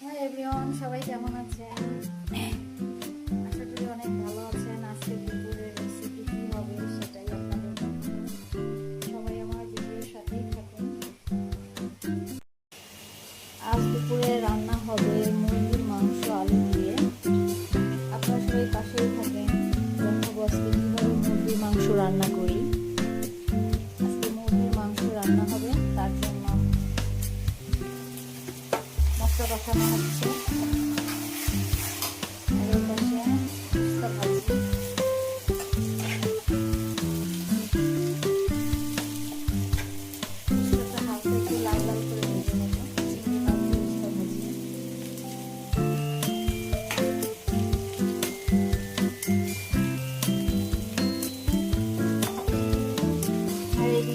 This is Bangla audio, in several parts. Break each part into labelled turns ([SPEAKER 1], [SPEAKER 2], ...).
[SPEAKER 1] হ্যাঁ সবাই হ্যাঁ। অনেক ভালো আছেন। আজকে হবে সবাই আমার সাথেই আজ দুপুরে রান্না হবে মুরগির মাংস আলু দিয়ে। আপনার সবাই পাশেই থাকেন। জন্য বসতে কীভাবে মুরগির মাংস রান্না করি।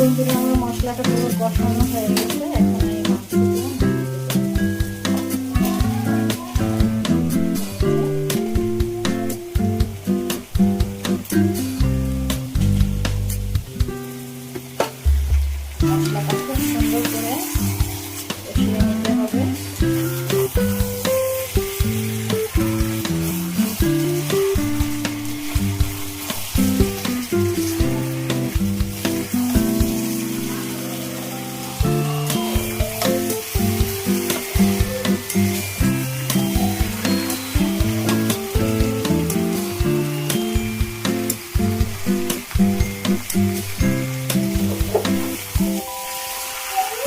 [SPEAKER 1] বন্ধুরা আমার মশলাটা পুরো বসানো হয়ে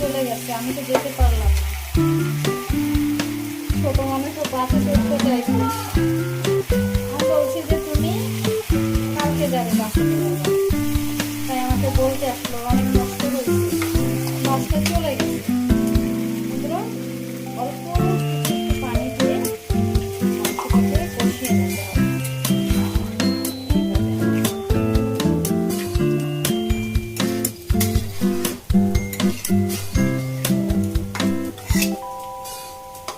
[SPEAKER 1] চলে গেছে, আমি তো যেতে পারলাম না। ছোট মানুষ ও বাসে চড়তে চাইছে আমি বলছি যে, তুমি কালকে যাবে বাসে তাই আমাকে বলতে আসলো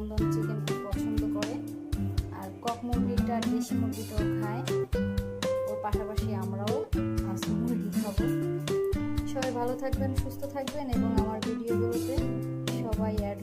[SPEAKER 1] বন্ধন চিকেন খুব পছন্দ করে, আর কক মুরগিটা, দেশি মুরগিটাও খায়, ওর পাশাপাশি আমরাও হাঁসি মুরগি খাব। সবাই ভালো থাকবেন, সুস্থ থাকবেন, এবং আমার ভিডিওগুলোতে সবাই অ্যাড